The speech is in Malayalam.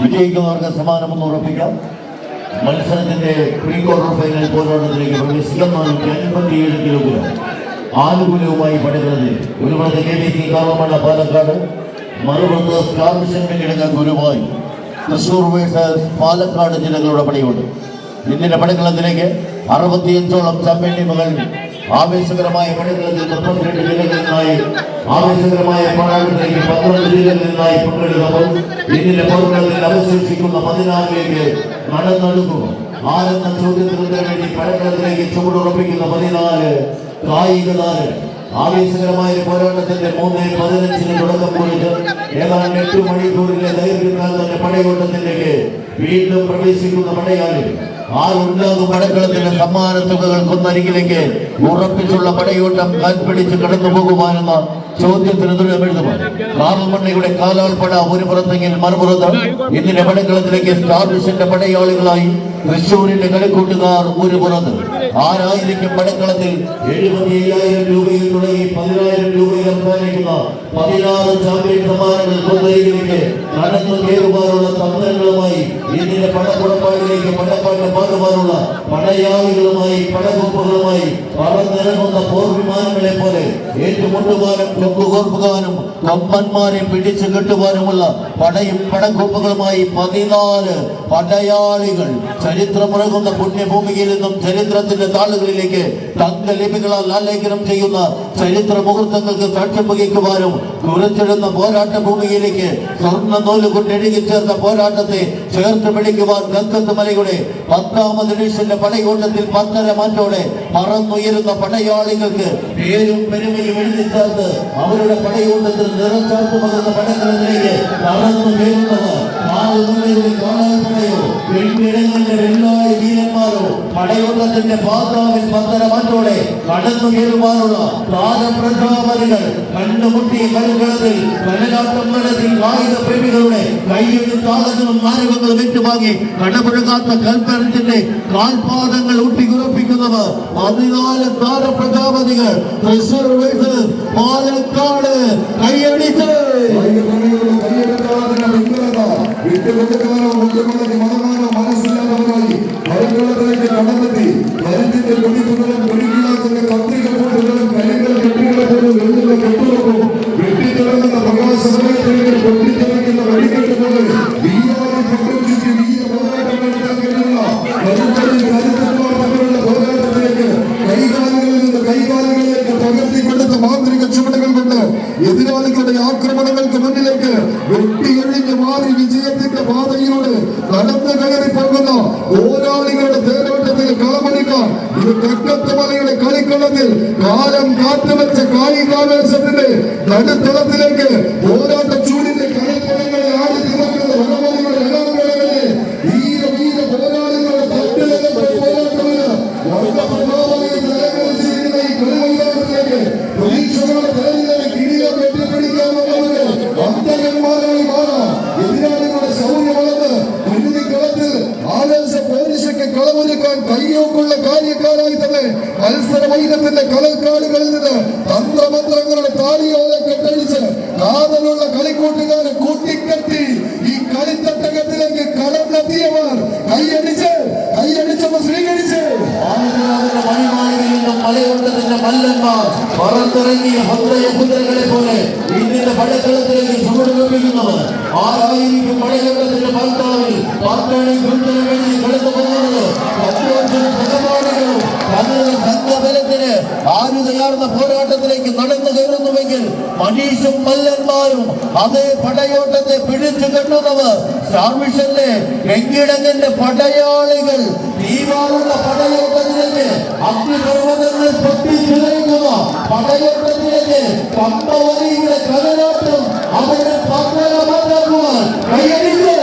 വിജയിക്കുന്നവർക്ക് സമാനമെന്ന് ഉറപ്പിക്കാം. മത്സരത്തിന്റെ പ്രീ ക്വാർട്ടർ ഫൈനൽ പോരാട്ടത്തിലേക്ക് പ്രവേശിക്കാൻ നാനൂറ്റി അൻപത്തിയേഴ് കിലോഗ്രാം ആനുകൂല്യവുമായി പഠിക്കുന്നത് ഒരു പുറത്ത് K B C Kavamanna Palakkad. മറുപുറത്ത് star Venkitangu ഗുരുവായി തൃശൂർ വേഴ്സസ് പാലക്കാട് ജില്ലകളുടെ പണിയുണ്ട്. ഇന്ത്യയുടെ പണികളത്തിലേക്ക് അറുപത്തിയഞ്ചോളം ചാമ്പ്യൻ ടീമുകൾ ആവേശകരമായ പണികളത്തിൽ മുപ്പത്തിരണ്ട് ജില്ലകളിൽ നിന്നായി ആവേശകരമായ പോരാട്ടത്തിലേക്ക് പന്ത്രണ്ട് ജില്ലകളിൽ നിന്നായി പങ്കെടുത്തപ്പോൾ ഇന്ത്യയുടെ പോർക്കളത്തിൽ അവശേഷിക്കുന്ന പതിനാറിലേക്ക് നടന്നെടുക്കും ആരെന്ന ചോദ്യത്തിന് വേണ്ടി പഴക്കളത്തിലേക്ക് ചുവടുറപ്പിക്കുന്ന പതിനാല് കായിക താരം ആവേശകരമായ പോരാട്ടത്തിന്റെ മൂന്ന് പതിനഞ്ചിന് തുടക്കം കുറിച്ച് ഏതാണ്ട് എട്ട് മണിക്കൂറിലെ ദൈർഘ്യത്താൽ തന്നെ പടയോട്ടത്തിലേക്ക് വീണ്ടും പ്രവേശിക്കുന്ന പടയാളി ആരുണ്ടാകും പടക്കളത്തിന്റെ സമ്മാന തുകകൾക്കൊന്നരികിലേക്ക് ഉറപ്പിച്ചുള്ള പടയോട്ടം കാൽപ്പിടിച്ച് കടന്നു പോകുവാനെന്ന ചോദ്യത്തിന് തുഴമെഴുതുമ്പോൾ കാൽമണ്ണയുടെ കാലാൾപ്പട ഒരു പുറത്തെങ്കിൽ മറുപുറത്ത്. ഇന്നിന്റെ പടക്കളത്തിലേക്ക് സ്റ്റാർ വിഷന്റെ പടയാളികളായി തൃശൂരിന്റെ കളിക്കൂട്ടുകാർ ഒരു പുറത്ത്. ആരായിരിക്കും പടക്കളത്തിൽ? എഴുപത്തി അയ്യായിരം രൂപയിൽ തുടങ്ങി പതിനായിരം രൂപയിൽ അവസാനിക്കുന്ന പതിനാറ് ചാമ്പ്യൻ സമ്മാനങ്ങൾ കൊന്നരികിലേക്ക് നടന്നു കയറുവാനുള്ള തന്ത്രങ്ങളുമായി ഇതിന്റെ പടപ്പുറപ്പാടിലേക്ക് പടപ്പാട്ട് പാടുവാനുള്ള പടയാളികളുമായി പടകുപ്പുകളുമായി പറന്നിറങ്ങുന്ന പോർവിമാനങ്ങളെ പോലെ ഏറ്റുമുട്ടുവാനും കൊമ്പുകോർപ്പുകാനും കൊമ്പന്മാരെ പിടിച്ചു കെട്ടുവാനുമുള്ള പടയും പടക്കൂപ്പുകളുമായി പതിനാല് പടയാളികൾ ചരിത്രമുറങ്ങുന്ന പുണ്യഭൂമിയിൽ നിന്നും ചരിത്രത്തിന്റെ താളുകളിലേക്ക് തങ്കലിപികളാൽ ആലേഖനം ചെയ്യുന്ന ചരിത്ര മുഹൂർത്തങ്ങൾക്ക് സാക്ഷ്യം വഹിക്കുവാനും കുറിച്ചിടുന്ന പോരാട്ട ഭൂമിയിലേക്ക് സ്വർണ നൂൽ കൊണ്ട് എഴുകി ചേർന്ന പോരാട്ടത്തെ ചേർത്ത് പിടിക്കുവാൻ ഗംഗത്ത് മലയുടെ പത്താമത് ഡിവിഷന്റെ പടയോട്ടത്തിൽ പത്തര മാറ്റോടെ പറന്നുയരുന്ന പടയാളികൾക്ക് പേരും പെരുമയും എഴുതി ചേർത്ത് അവരുടെ പടയോട്ടത്തിൽ നിറച്ചാർത്ത് പകർന്ന പടക്കളത്തിലേക്ക് നടന്നു കയറുന്നത് നാലുമണിയുടെ കാണാൻപടയോ വെണ്ണിടങ്ങളുടെ വെള്ളായി വീരന്മാരോ പടയോട്ടത്തിന്റെ പാതാവിൽ പത്തര മാറ്റോടെ കടന്നു കയറുവാനുള്ള താരപ്രജാപതികൾ കണ്ടുമുട്ടിയ കളിക്കളത്തിൽ കലനാട്ടം നടത്തി കായിക പ്രേമികളുടെ കൈയ്യൊഴി താളങ്ങളും മാരകങ്ങളും ഏറ്റുവാങ്ങി കടപുഴകാത്ത കൽപ്പനത്തിന്റെ കാൽപാദങ്ങൾ ഊട്ടിക്കുറപ്പിക്കുന്നവർ പതിനാല് താരപ്രജാപതികൾ തൃശൂർ വേഴ്സസ് പാലക്കാട് കൈയടിച്ച് മനസ്സിലാതവരായി മരങ്ങളത്തിലേക്ക് കടന്നെത്തി. മരത്തിന്റെ കൊടിപ്പുകളും കൊടിക്കിടാത്തിന്റെ കത്രിക പോട്ടുകളും കൈകൾ കെട്ടികളെ പോലും എഴുതുന്ന കെട്ടുറപ്പും വെട്ടിത്തിളങ്ങുന്ന പ്രകാശമയത്തിലേക്ക് പൊട്ടിത്തിളങ്ങുന്ന വഴികെട്ട് പോലെ വീരാതി പ്രകൃതിക്ക് വീര പോരാട്ടം നടത്താൻ കഴിയുന്ന കരുത്തരിൽ കരുത്തന്മാർ തമ്മിലുള്ള നിന്ന് കൈകാലുകളിലേക്ക് പകർത്തിക്കൊടുത്ത മാന്ത്രിക ചുവടുകൾ എതിരാളികളുടെ ആക്രമണങ്ങൾക്ക് നടന്നു കയറി പോകുന്ന പോരാളികളുടെ തേരോട്ടത്തിൽ കളമണിക്കാൻ ഇത് കക്കത്ത് മലയുടെ കളിക്കളത്തിൽ കാലം കാത്തുവെച്ച കായികാവേശത്തിന്റെ നടുത്തളത്തിലേക്ക് പോരാട്ട ചൂടിന്റെ കളിക്കളങ്ങളെ ആടി തിരക്കുന്ന ഇടങ്ങളെ വീര വീര പോരാളികളുടെ തട്ടിലകത്തെ പോരാട്ടത്തിന് തന്നെ മത്സര വൈകത്തിന്റെ കലൽക്കാടുകളിൽ നിന്ന് തന്ത്രമന്ത്രങ്ങളുടെ താളിയോടെ കെട്ടഴിച്ച് കാതലുള്ള കളിക്കൂട്ടുകാരെ കൂട്ടിക്കെട്ടി ഈ കളിത്തട്ടകത്തിലേക്ക് കടന്നെത്തിയവർ. കൈയടിച്ച് കൈയടിച്ചവർ സ്വീകരിച്ച്. മലയോട്ടത്തിന്റെ മല്ലന്മാർ പറന്നിറങ്ങിയ ഭദ്രയ പോലെ ഇന്ത്യയുടെ പടക്കളത്തിലേക്ക് ചുവടുവെപ്പിക്കുന്നവർ. ആരായിരിക്കും മലയോട്ടത്തിന്റെ ഭർത്താവിൽ പാർട്ടാണി ഗുരുതരം ആരുതയാർന്ന പോരാട്ടത്തിലേക്ക് നടന്നു കയറുന്നുവെങ്കിൽ മനീഷും മല്ലന്മാരും അതേ പടയോട്ടത്തെ പിടിച്ചു കെട്ടുന്നവർ സ്റ്റാർമിഷന്റെ വെങ്കിടങ്ങന്റെ പടയാളികൾ. തീവാറുള്ള പടയോട്ടത്തിലേക്ക് അഗ്നിപർവതങ്ങൾ പൊട്ടിച്ചിറങ്ങുക. പടയോട്ടത്തിലേക്ക് പമ്പവലിയുടെ കലനാട്ടം അവരുടെ പങ്കരമാക്കുവാൻ കൈയടിച്ച്